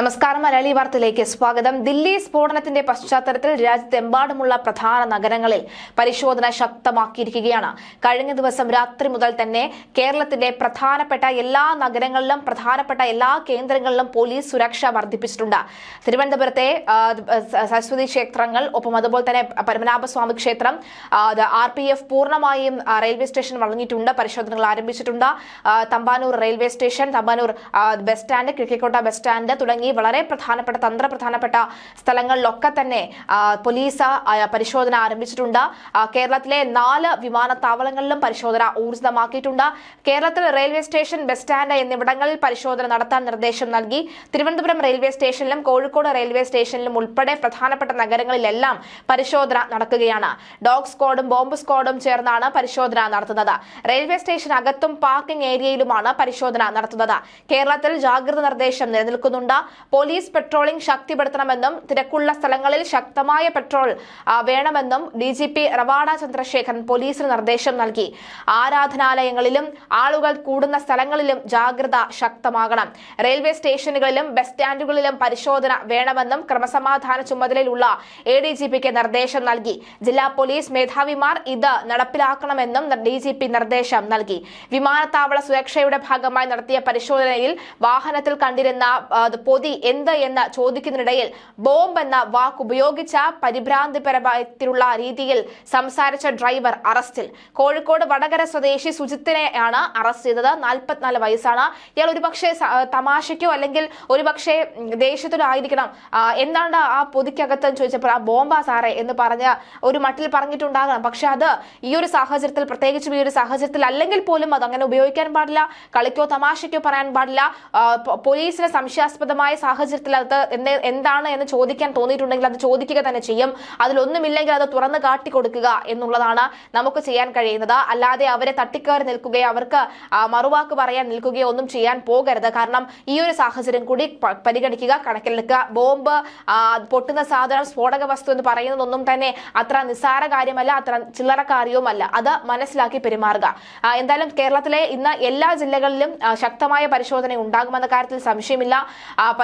നമസ്കാരം. മലയാളി വാർത്തയിലേക്ക് സ്വാഗതം. ദില്ലി സ്ഫോടനത്തിന്റെ പശ്ചാത്തലത്തിൽ രാജ്യത്തെമ്പാടുമുള്ള പ്രധാന നഗരങ്ങളിൽ പരിശോധന ശക്തമാക്കിയിരിക്കുകയാണ്. കഴിഞ്ഞ ദിവസം രാത്രി മുതൽ തന്നെ കേരളത്തിന്റെ പ്രധാനപ്പെട്ട എല്ലാ നഗരങ്ങളിലും പ്രധാനപ്പെട്ട എല്ലാ കേന്ദ്രങ്ങളിലും പോലീസ് സുരക്ഷ വർദ്ധിപ്പിച്ചിട്ടുണ്ട്. തിരുവനന്തപുരത്തെ സരസ്വതി ക്ഷേത്രങ്ങൾ ഒപ്പം അതുപോലെ തന്നെ പരമനാഭസ്വാമി ക്ഷേത്രം ആർ പി എഫ് പൂർണമായും റെയിൽവേ സ്റ്റേഷൻ വളഞ്ഞിട്ടുണ്ട്. പരിശോധനകൾ ആരംഭിച്ചിട്ടുണ്ട്. Thampanoor railway station Thampanoor bus stand Kizhakkekotta bus stand തുടങ്ങി വളരെ പ്രധാനപ്പെട്ട തന്ത്രപ്രധാനപ്പെട്ട സ്ഥലങ്ങളിലൊക്കെ തന്നെ പോലീസ് പരിശോധന ആരംഭിച്ചിട്ടുണ്ട്. കേരളത്തിലെ നാല് വിമാനത്താവളങ്ങളിലും പരിശോധന ഊർജിതമാക്കിയിട്ടുണ്ട് കേരളത്തിൽ റെയിൽവേ സ്റ്റേഷൻ ബസ് സ്റ്റാൻഡ് എന്നിവിടങ്ങളിൽ പരിശോധന നടത്താൻ നിർദ്ദേശം നൽകി. തിരുവനന്തപുരം റെയിൽവേ സ്റ്റേഷനിലും കോഴിക്കോട് റെയിൽവേ സ്റ്റേഷനിലും ഉൾപ്പെടെ പ്രധാനപ്പെട്ട നഗരങ്ങളിലെല്ലാം പരിശോധന നടക്കുകയാണ്. ഡോഗ് സ്ക്വാഡും ബോംബ് സ്ക്വാഡും ചേർന്നാണ് പരിശോധന നടത്തുന്നത്. റെയിൽവേ സ്റ്റേഷൻ അകത്തും പാർക്കിംഗ് ഏരിയയിലുമാണ് പരിശോധന നടത്തുന്നത്. കേരളത്തിൽ ജാഗ്രത നിർദ്ദേശം നിലനിൽക്കുന്നുണ്ട്. പോലീസ് പെട്രോളിംഗ് ശക്തിപ്പെടുത്തണമെന്നും തിരക്കുള്ള സ്ഥലങ്ങളിൽ ശക്തമായ പെട്രോൾ വേണമെന്നും D G P Ravada Chandrasekharan പോലീസിന് നിർദ്ദേശം നൽകി. ആരാധനാലയങ്ങളിലും ആളുകൾ കൂടുന്ന സ്ഥലങ്ങളിലും ജാഗ്രത ശക്തമാകണം. റെയിൽവേ സ്റ്റേഷനുകളിലും ബസ് സ്റ്റാൻഡുകളിലും പരിശോധന വേണമെന്നും ക്രമസമാധാന ചുമതലയിലുള്ള എ ഡി ജി പിക്ക് നിർദ്ദേശം നൽകി. ജില്ലാ പോലീസ് മേധാവിമാർ ഇത് നടപ്പിലാക്കണമെന്നും ഡി ജി പി നിർദ്ദേശം നൽകി. വിമാനത്താവള സുരക്ഷയുടെ ഭാഗമായി നടത്തിയ പരിശോധനയിൽ വാഹനത്തിൽ കണ്ടിരുന്ന ആ, പൊതി എന്ത് എന്ന് ചോദിക്കുന്നതിനിടയിൽ ബോംബ് എന്ന വാക്കുപയോഗിച്ച പരിഭ്രാന്തിപരമായിട്ടുള്ള രീതിയിൽ സംസാരിച്ച ഡ്രൈവർ അറസ്റ്റിൽ. കോഴിക്കോട് വടകര സ്വദേശി സുജിത്തിനെയാണ് അറസ്റ്റ് ചെയ്തത്. നാൽപ്പത്തിനാല് വയസ്സാണ്. ഇയാൾ ഒരുപക്ഷെ തമാശയ്ക്കോ അല്ലെങ്കിൽ ഒരുപക്ഷെ ദേഷ്യത്തിനോ ആയിരിക്കണം. എന്താണ് ആ പൊതിക്കകത്ത് ചോദിച്ചപ്പോൾ ആ ബോംബാ സാറേ എന്ന് പറഞ്ഞ ഒരു മട്ടിൽ പറഞ്ഞിട്ടുണ്ടാകണം. പക്ഷെ അത് ഈ ഒരു സാഹചര്യത്തിൽ പ്രത്യേകിച്ചും ഈ ഒരു സാഹചര്യത്തിൽ അല്ലെങ്കിൽ പോലും അത് അങ്ങനെ ഉപയോഗിക്കാൻ പാടില്ല. കളിക്കോ തമാശയ്ക്കോ പറയാൻ പാടില്ല. പോലീസിന് സംശയാസ്പദമായ സാഹചര്യത്തിൽ അത് എന്താണ് എന്ന് ചോദിക്കാൻ തോന്നിയിട്ടുണ്ടെങ്കിൽ അത് ചോദിക്കുക തന്നെ ചെയ്യും. അതിലൊന്നുമില്ലെങ്കിൽ അത് തുറന്ന് കാട്ടിക്കൊടുക്കുക എന്നുള്ളതാണ് നമുക്ക് ചെയ്യാൻ കഴിയുന്നത്. അല്ലാതെ അവരെ തട്ടിക്കയറി നിൽക്കുകയോ അവർക്ക് മറുവാക്ക് പറയാൻ നിൽക്കുകയോ ഒന്നും ചെയ്യാൻ പോകരുത്. കാരണം ഈ ഒരു സാഹചര്യം കൂടി പരിഗണിക്കുക കണക്കിലെടുക്കുക. ബോംബ് പൊട്ടുന്ന സാധനം സ്ഫോടക വസ്തു എന്ന് പറയുന്നതൊന്നും തന്നെ അത്ര നിസ്സാര കാര്യമല്ല അത്ര ചില്ലറ കാര്യവുമല്ല അത് മനസ്സിലാക്കി പെരുമാറുക. എന്തായാലും കേരളത്തിലെ ഇന്ന് എല്ലാ ജില്ലകളിലും ശക്തമായ പരിശോധന ഉണ്ടാകുമെന്ന കാര്യത്തിൽ സംശയമില്ല.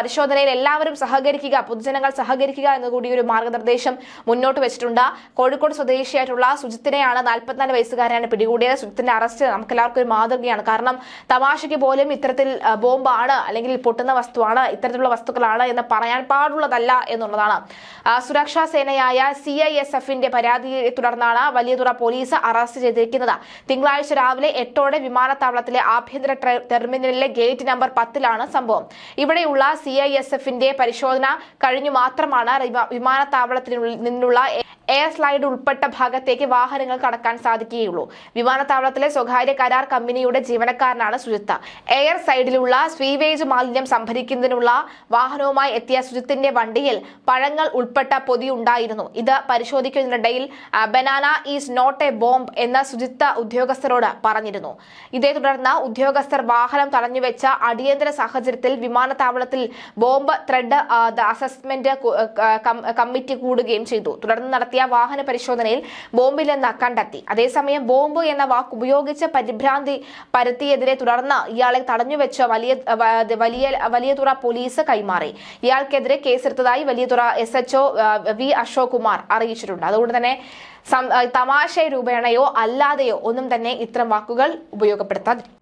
പരിശോധനയിൽ എല്ലാവരും സഹകരിക്കുക പൊതുജനങ്ങൾ സഹകരിക്കുക എന്നുകൂടി ഒരു മാർഗനിർദ്ദേശം മുന്നോട്ട് വെച്ചിട്ടുണ്ട്. കോഴിക്കോട് സ്വദേശിയായിട്ടുള്ള സുജിത്തിനെയാണ് നാൽപ്പത്തിനാല് വയസ്സുകാരനാണ് പിടികൂടിയത്. സുജിത്തിന്റെ അറസ്റ്റ് നമുക്ക് എല്ലാവർക്കും ഒരു മാതൃകയാണ്. കാരണം തമാശയ്ക്ക് പോലും ഇത്തരത്തിൽ ബോംബാണ് അല്ലെങ്കിൽ പൊട്ടുന്ന വസ്തുവാണ് ഇത്തരത്തിലുള്ള വസ്തുക്കളാണ് എന്ന് പറയാൻ പാടുള്ളതല്ല എന്നുള്ളതാണ്. സുരക്ഷാ സേനയായ സി ഐ എസ് എഫിന്റെ പരാതിയെ തുടർന്നാണ് വലിയതുറ പോലീസ് അറസ്റ്റ് ചെയ്തിരിക്കുന്നത്. തിങ്കളാഴ്ച രാവിലെ എട്ടോടെ വിമാനത്താവളത്തിലെ ആഭ്യന്തര ടെർമിനലിലെ ഗേറ്റ് നമ്പർ പത്തിലാണ് സംഭവം. ഇവിടെയുള്ള സി ഐ എസ് എഫിന്റെ പരിശോധന കഴിഞ്ഞു മാത്രമാണ്. വിമാനത്താവളത്തിൽ നിന്നുള്ള എയർ സ്ലൈഡ് ഉൾപ്പെട്ട ഭാഗത്തേക്ക് വാഹനങ്ങൾ കടക്കാൻ സാധിക്കുകയുള്ളൂ. വിമാനത്താവളത്തിലെ സ്വകാര്യ കരാർ കമ്പനിയുടെ ജീവനക്കാരനാണ് സുജിത്ത്. എയർ സൈഡിലുള്ള സ്വീവേജ് മാലിന്യം സംഭരിക്കുന്നതിനുള്ള വാഹനവുമായി എത്തിയ സുജിത്തിന്റെ വണ്ടിയിൽ പഴങ്ങൾ ഉൾപ്പെട്ട പൊതി ഉണ്ടായിരുന്നു. ഇത് പരിശോധിക്കുന്നതിനിടയിൽ banana is not a bomb എന്ന സുജിത്ത് ഉദ്യോഗസ്ഥരോട് പറഞ്ഞിരുന്നു. ഇതേ തുടർന്ന് ഉദ്യോഗസ്ഥർ വാഹനം തടഞ്ഞുവെച്ച അടിയന്തര സാഹചര്യത്തിൽ വിമാനത്താവളത്തിൽ ബോംബ് ത്രെഡ് അസസ്മെന്റ് കമ്മിറ്റി കൂടുകയും ചെയ്തു. തുടർന്ന് നടത്തിയ വാഹന പരിശോധനയിൽ ബോംബില്ലെന്ന് കണ്ടെത്തി. അതേസമയം ബോംബ് എന്ന വാക്ക് ഉപയോഗിച്ച് പരിഭ്രാന്തി പരത്തിയതിനെ തുടർന്ന് ഇയാളെ തടഞ്ഞുവെച്ച് വലിയ വലിയ വലിയതുറ പോലീസ് കൈമാറി. ഇയാൾക്കെതിരെ കേസെടുത്തതായി Valiyathura S H O V Ashok Kumar അറിയിച്ചിട്ടുണ്ട്. അതുകൊണ്ട് തന്നെ തമാശ രൂപേണയോ അല്ലാതെയോ ഒന്നും തന്നെ ഇത്തരം വാക്കുകൾ ഉപയോഗപ്പെടുത്താതിരിക്കും